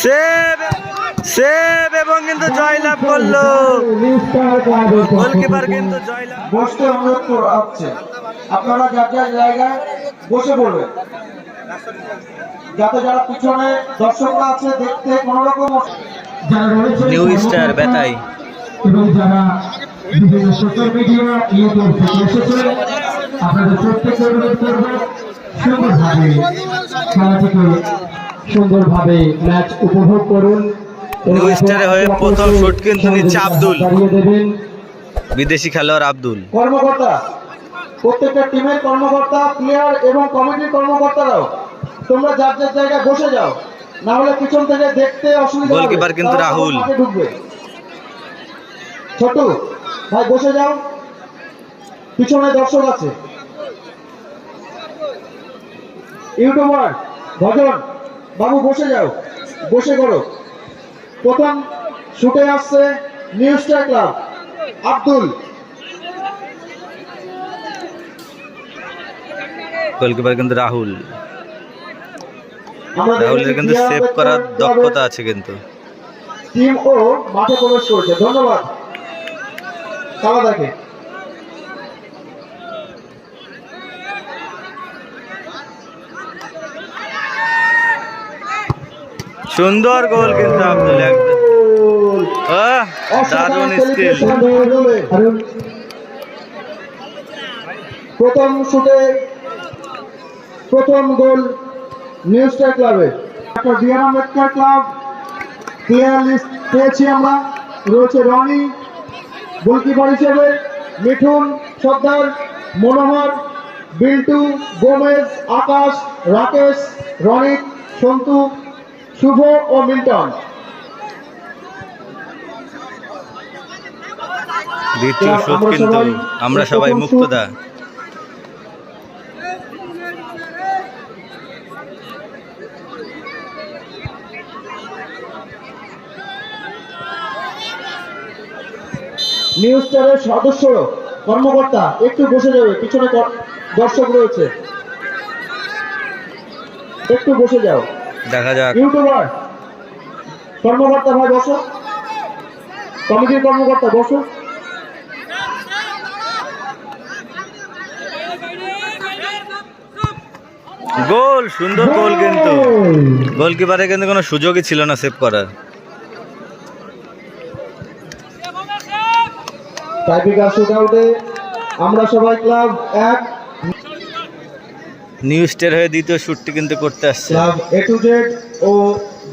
Save save এবং কিন্তু জয়লাভ করল। গোলকিপার কিন্তু জয়লাভ বসতে অনুরোধ আপনারা যার যার জায়গায় বসে পড়বেন। যাতে যারা পিছনে দর্শকরা আছে দেখতে কোনো রকম নিউ স্টার বেতাই। এবং যারা বিভিন্ন সোশ্যাল মিডিয়া ইউটিউব থেকে এসেছে আপনাদের প্রত্যেককে অনুরোধ করব সুন্দরভাবে খেলাটিকে সুন্দরভাবে ম্যাচ উপভোগ করুন স্টারে হয়ে প্রথম শট কিন্তু নিচ্ছে আব্দুল। বিদেশি খেলোয়াড় আব্দুল কর্মকর্তা প্রত্যেকটা টিমের কর্মকর্তা প্লেয়ার এবং কমিটির কর্মকর্তারাও তোমরা যার যার জায়গায় বসে যাও না হলে পিছন থেকে দেখতে অসুবিধা। গোলকিপার কিন্তু রাহুল। ছোট ভাই বসে যাও। পিছনে দর্শক আছে। ইউটিউবার ভজন বাবু বসে যাও। বসে করো প্রথম শুটে আসছে new star club Abdul. Goalkeeper কিন্তু রাহুল। রাহুলের কিন্তু সেভ করার দক্ষতা আছে কিন্তু। টিম ও মাঠে প্রবেশ করেছে। ধন্যবাদ। খেলা দেখে সুন্দর গোল কিন্তু আব্দুল দারুণ স্কিল। প্রথম শুটে প্রথম গোল নিউ স্টার ক্লাবে BR Ambedkar club player list পেয়েছি আমরা। রয়েছে রনি। গোলকিপার হিসেবে মিঠুন সর্দার মনোহর বিল্টু গোমেজ আকাশ রাকেশ রনিত সন্তু শুভ ও মিল্টন। দ্বিতীয় আমরা শোধ কিন্তু সবাই- আমরা সবাই মুক্তদা। নিউ স্টারের সদস্য কর্মকর্তা একটু বসে যাবে পিছনে দর্শক রয়েছে। একটু বসে যাও। দেখা যাক। ইউটিউবার কর্মকর্তা ভাই বসো। কমিটির কর্মকর্তা বসো। গোল সুন্দর গোল কিন্তু। গোলকিপারে কিন্তু কোনো সুযোগই ছিল না সেভ করার। টাইপিকার শুট আউটে আমরা সবাই ক্লাব এক। নিউ স্টার হয়ে দ্বিতীয় শুটটি কিন্তু করতে আসছে। ক্লাব এ টু জেড ও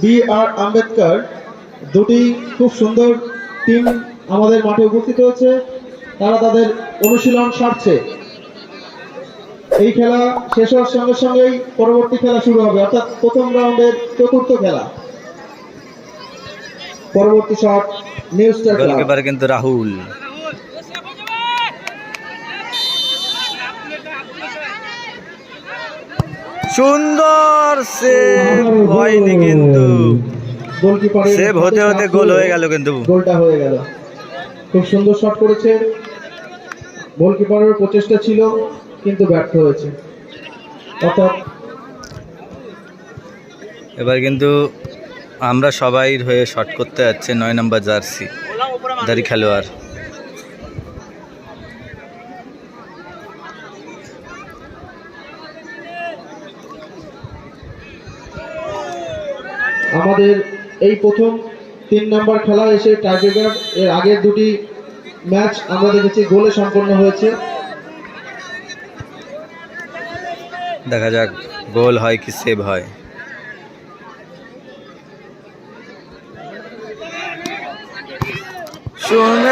বি আর আম্বেদকর দুটি খুব সুন্দর টিম আমাদের মাঠে উপস্থিত হয়েছে। তারা তাদের অনুশীলন সারছে। এই খেলা শেষ হওয়ার সঙ্গে সঙ্গেই পরবর্তী খেলা শুরু হবে অর্থাৎ প্রথম রাউন্ডের চতুর্থ খেলা। পরবর্তী শট নিউ স্টার গোলকিপার কিন্তু রাহুল। সুন্দর সেভ হয়নি কিন্তু। সেভ হতে হতে গোল হয়ে গেল কিন্তু। গোলটা হয়ে গেল। খুব সুন্দর শট করেছে। গোলকিপারের প্রচেষ্টা ছিল কিন্তু ব্যর্থ হয়েছে। অর্থাৎ এবার কিন্তু আমরা সবাই হয়ে শট করতে যাচ্ছে নয় নম্বর জার্সি দারি খেলোয়াড়। আমাদের এই প্রথম তিন নম্বর খেলা এসে টাইব্রেকার এর আগের দুটি ম্যাচ আমরা দেখেছি গোলে সম্পন্ন হয়েছে। দেখা যাক গোল হয় কি সেভ হয়।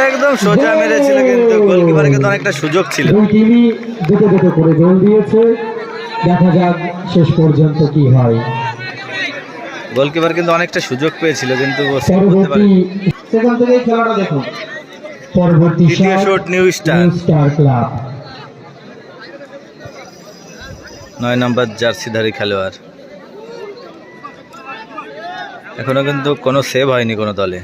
একদম সোজা মেরেছিল কিন্তু গোলকিপার কিন্তু অনেকটা সুযোগ ছিল। টিমই দুটো দুটো করে গোল দিয়েছে। দেখা যাক শেষ পর্যন্ত কি হয়। গোলকিপার কিন্তু অনেকটা সুযোগ পেয়েছিল কিন্তু ও save করতে পারে সেখান থেকেই খেলাটা দেখুন। পরবর্তী দ্বিতীয় shot shot new star new star club নয় নম্বর জার্সিধারী খেলোয়াড়। এখনও কিন্তু কোনো সেভ হয়নি কোনো দলে।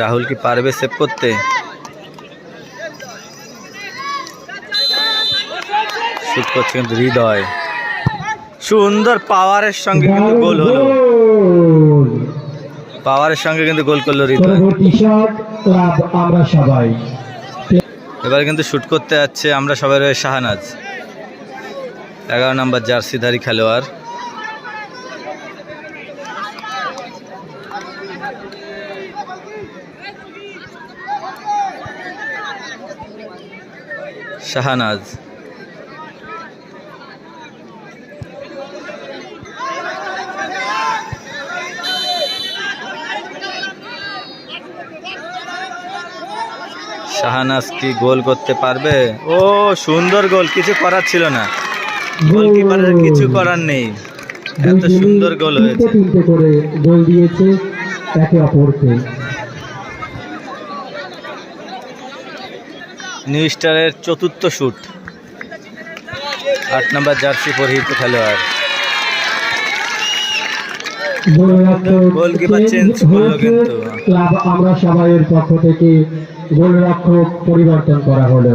রাহুল কি পারবে সেভ করতে? শুট করছে কিন্তু হৃদয়। সুন্দর পাওয়ারের সঙ্গে কিন্তু গোল হলো। পাওয়ারের সঙ্গে কিন্তু গোল করল হৃদয়। সবাই এবার কিন্তু শুট করতে যাচ্ছে আমরা সবাই রয়ে শাহানাজ। এগারো নম্বর জার্সিধারী খেলোয়াড়। শাহানাজ। শাহানাজ কি গোল করতে পারবে? ও, সুন্দর গোল, কিছু করার ছিল না। গোলকিপারের কিছু করার নেই। এত সুন্দর গোল হয়েছে। অপরকে। নিউ স্টারের চতুর্থ শুট। আট নম্বর জার্সি পরিহিত খেলোয়াড়। গোলকিপার চেঞ্জ করল কিন্তু। আমরা পক্ষ থেকে গোলরক্ষক পরিবর্তন করা হলো।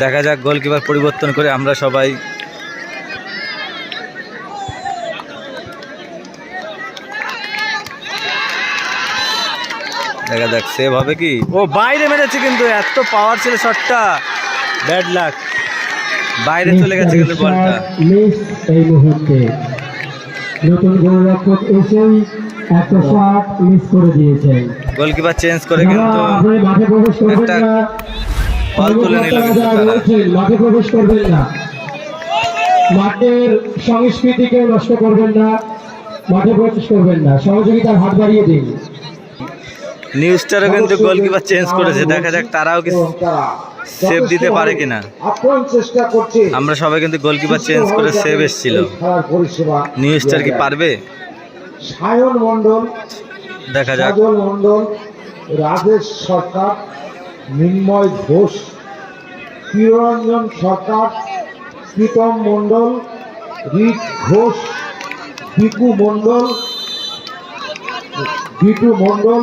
দেখা যাক গোলকিপার পরিবর্তন করে আমরা সবাই দেখা যাক সেভ হবে কি? ও বাইরে মেরেছে কিন্তু এত পাওয়ার ছিল শটটা ব্যাড লাক বাইরে চলে গেছে কিন্তু বলটা। এই মুহূর্তে নতুন গোলরক্ষক এসেই একটা শট মিস করে দিয়েছেন গোলকিপার চেঞ্জ করে কিন্তু আপনি মাঠে প্রবেশ করবেন একটা বল তুলে নিল মাঠে প্রবেশ করবেন না মাঠের সংস্কৃতিকে নষ্ট করবেন না মাঠে প্রবেশ করবেন না। সহযোগিতার হাত বাড়িয়ে দিন। নিউ স্টারও কিন্তু গোলকিপার চেঞ্জ করেছে। দেখা যাক তারাও কি সেভ দিতে পারে কিনা। আমরা সবাই কিন্তু গোলকিপার চেঞ্জ করে সেভ এসেছিল। এই খেলার পরিষেবা নিউ স্টার কি পারবে? সায়ন মন্ডল দেখা যাক। মন্ডল রাজেশ সরকার মিন্ময় ঘোষ প্রিয়রঞ্জন সরকার প্রীতম মন্ডল রিক ঘোষ বিকু মন্ডল বিটু মন্ডল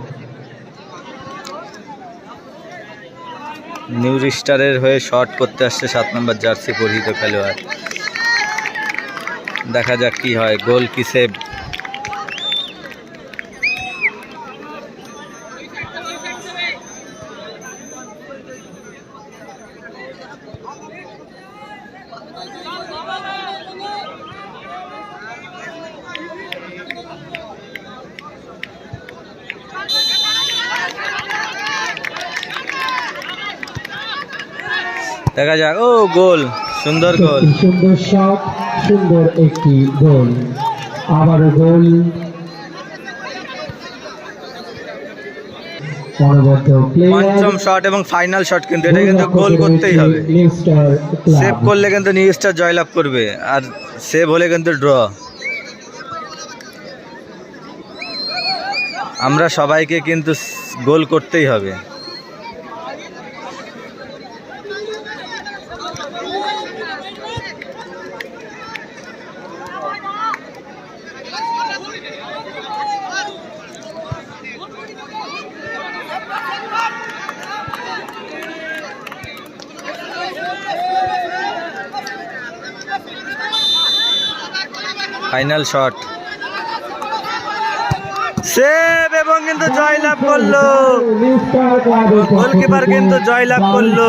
নিউ স্টারের হয়ে শট করতে আসছে সাত নম্বর জার্সি পরিহিত খেলোয়াড়। দেখা যাক কি হয়। গোল কি সেভ? দেখা যাক। ও গোল। সুন্দর গোল। সুন্দর শট সুন্দর একটি গোল। আবারও গোল। পঞ্চম শট এবং ফাইনাল শট কিন্তু এটা কিন্তু গোল করতেই হবে। সেভ করলে কিন্তু নিউ স্টার জয়লাভ করবে। আর সেভ হলে কিন্তু ড্র আমরা সবাইকে কিন্তু গোল করতেই হবে। Final shot. সেভ এবং কিন্তু জয়লাভ করল। গোলকিপার কিন্তু জয়লাভ করল।